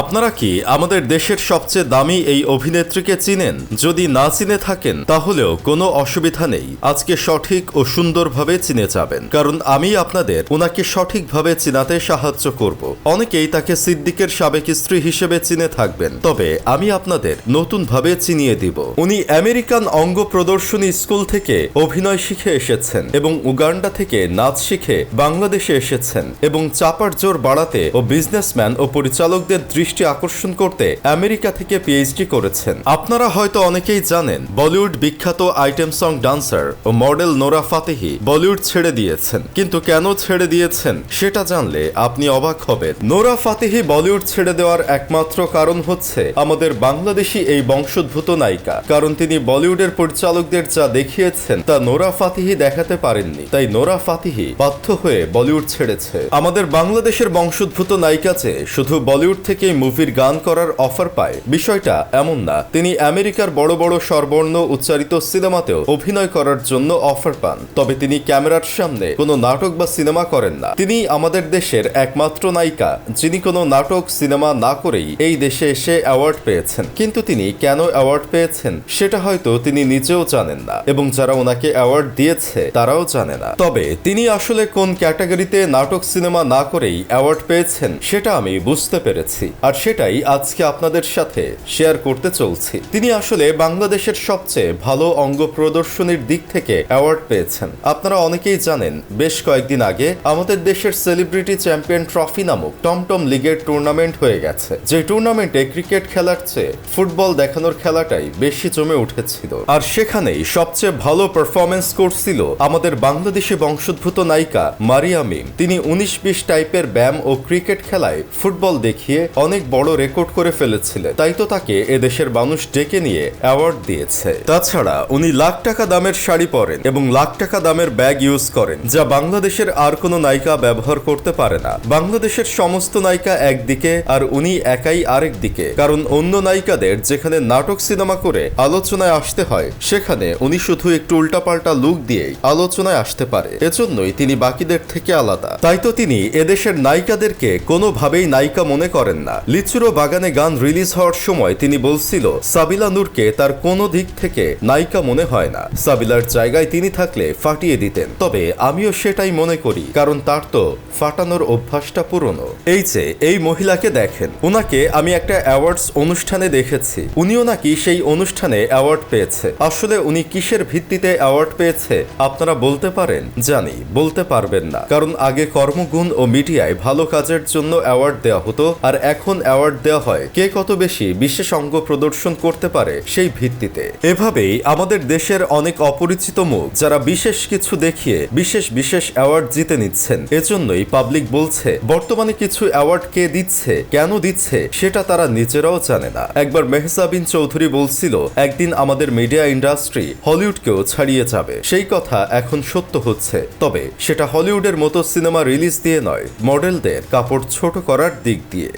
আপনারা কি আমাদের দেশের সবচেয়ে দামি এই অভিনেত্রীকে চিনেন? যদি না চিনে থাকেন, তাহলেও কোনো অসুবিধা নেই। আজকে সঠিক ও সুন্দরভাবে চিনে যাবেন। কারণ আমি আপনাদের ওনাকে সঠিকভাবে চিনাতে সাহায্য করব। অনেকেই তাকে সিদ্দিকের সাবেক স্ত্রী হিসেবে চিনে থাকবেন। তবে আমি আপনাদের নতুনভাবে চিনিয়ে দিব। উনি আমেরিকান অঙ্গ প্রদর্শনী স্কুল থেকে অভিনয় শিখে এসেছেন এবং উগান্ডা থেকে নাচ শিখে বাংলাদেশে এসেছেন এবং চাপার জোর বাড়াতে ও বিজনেসম্যান ও পরিচালকদের দৃষ্টি আকর্ষণ করতে আমেরিকা থেকে পিএইচডি করেছেন। আপনারা হয়তো অনেকেই জানেন, বলিউড বিখ্যাত আইটেম সং ডান্সার ও মডেল নোরা ফাতেহি বলিউড ছেড়ে দিয়েছেন। কিন্তু কেন ছেড়ে দিয়েছেন, সেটা জানলে আপনি অবাক হবেন। নোরা ফাতেহি বলিউড ছেড়ে দেওয়ার একমাত্র কারণ হচ্ছে আমাদের বাংলাদেশি এই বংশোদ্ভূত নায়িকা। কারণ তিনি বলিউডের পরিচালকদের যা দেখিয়েছেন, তা নোরা ফাতিহি দেখাতে পারেননি। তাই নোরা ফাতিহি বাধ্য হয়ে বলিউড ছেড়েছে। আমাদের বাংলাদেশের বংশোদ্ভূত নায়িকা যে শুধু বলিউড থেকে মুভির গান করার অফার পায়। বিষয়টা এমন না। তিনি আমেরিকার বড় বড় স্বরবর্ণ উচ্চারিত সিনেমাতেও অভিনয় করার জন্য অফার পান। তবে তিনি ক্যামেরার সামনে কোনো নাটক বা সিনেমা করেন না। তিনি আমাদের দেশের একমাত্র নায়িকা, যিনি কোনো নাটক, সিনেমা না করেই এই দেশে এসে অ্যাওয়ার্ড পেয়েছেন। কিন্তু তিনি কেন অ্যাওয়ার্ড পেয়েছেন, সেটা হয়তো তিনি নিজেও জানেন না। এবং যারা ওনাকে অ্যাওয়ার্ড দিয়েছে, তারাও জানে না। তবে তিনি আসলে কোন ক্যাটাগরিতে নাটক, সিনেমা না করেই অ্যাওয়ার্ড পেয়েছেন, সেটা আমি বুঝতে পেরেছি। আর সেটাই আজকে আপনাদের সাথে শেয়ার করতে চলছি। তিনি আসলে বাংলাদেশের সবচেয়ে ভালো অঙ্গ প্রদর্শনীর দিক থেকে অ্যাওয়ার্ড পেয়েছেন। আপনারা অনেকেই জানেন, বেশ কয়েকদিন আগে আমাদের দেশের সেলিব্রিটি চ্যাম্পিয়ন ট্রফি নামক টমটম লিগের টুর্নামেন্ট হয়ে গেছে। যে টুর্নামেন্টে ক্রিকেট খেলার চেয়ে ফুটবল দেখানোর খেলাটাই বেশি জমে উঠেছিল। আর সেখানেই সবচেয়ে ভালো পারফরমেন্স করছিল আমাদের বাংলাদেশি বংশোদ্ভূত নায়িকা মারিয়া মিম। তিনি উনিশ বিশ টাইপের ব্যায়াম ও ক্রিকেট খেলায় ফুটবল দেখিয়ে অনেক বড় রেকর্ড করে ফেলেছিলেন। তাই তো তাকে এদেশের মানুষ ডেকে নিয়ে অ্যাওয়ার্ড দিয়েছে। তাছাড়া উনি লাখ টাকা দামের শাড়ি পরেন এবং লাখ টাকা দামের ব্যাগ ইউজ করেন, যা বাংলাদেশের আর কোনো নায়িকা ব্যবহার করতে পারে না। বাংলাদেশের সমস্ত নায়িকা একদিকে আর উনি একাই আরেক দিকে। কারণ অন্য নায়িকাদের যেখানে নাটক সিনেমা করে আলোচনায় আসতে হয়, সেখানে উনি শুধু একটু উল্টাপাল্টা লুক দিয়েই আলোচনায় আসতে পারে। এজন্যই তিনি বাকিদের থেকে আলাদা। তাই তো তিনি এদেশের নায়িকাদেরকে কোনোভাবেই নায়িকা মনে করেন না। লিচুরো বাগানে গান রিলিজ হওয়ার সময় তিনি বলছিল, সাবিলা নূরকে তার কোনো দিক থেকে নায়িকা মনে হয় না। সাবিলার জায়গায় তিনি থাকলে ফাটিয়ে দিতেন। তবে আমিও সেটাই মনে করি, কারণ তার তো ফাটানোর অভ্যাসটা পুরনো। এই যে, এই মহিলাকে দেখেন। উনাকে আমি একটা অ্যাওয়ার্ডস অনুষ্ঠানে দেখেছি। উনিও নাকি সেই অনুষ্ঠানে অ্যাওয়ার্ড পেয়েছে। আসলে উনি কিসের ভিত্তিতে অ্যাওয়ার্ড পেয়েছে, আপনারা বলতে পারেন? জানি, বলতে পারবেন না। কারণ আগে কর্মগুণ ও মিডিয়ায় ভালো কাজের জন্য অ্যাওয়ার্ড দেওয়া হতো, আর এখন অ্যাওয়ার্ড দেওয়া হয়। কে কত বেশি বিশেষ অঙ্গ প্রদর্শন করতে পারে সেই ভিত্তিতে। এভাবেই আমাদের দেশের অনেক অপরিচিত মুখ, যারা বিশেষ কিছু দেখিয়ে বিশেষ বিশেষ অ্যাওয়ার্ড জিতে নিচ্ছেন। এজন্যই পাবলিক বলছে, বর্তমানে কিছু অ্যাওয়ার্ড কে দিচ্ছে, কেন দিচ্ছে, সেটা তারা নিজেরাও জানে না। একবার মেহসাবিন চৌধুরী বলছিল, একদিন আমাদের মিডিয়া ইন্ডাস্ট্রি হলিউডকেও ছাড়িয়ে যাবে। সেই কথা এখন সত্য হচ্ছে। তবে সেটা হলিউডের মতো সিনেমা রিলিজ দিয়ে নয় মডেলদের কাপড় ছোট করার দিক দিয়ে।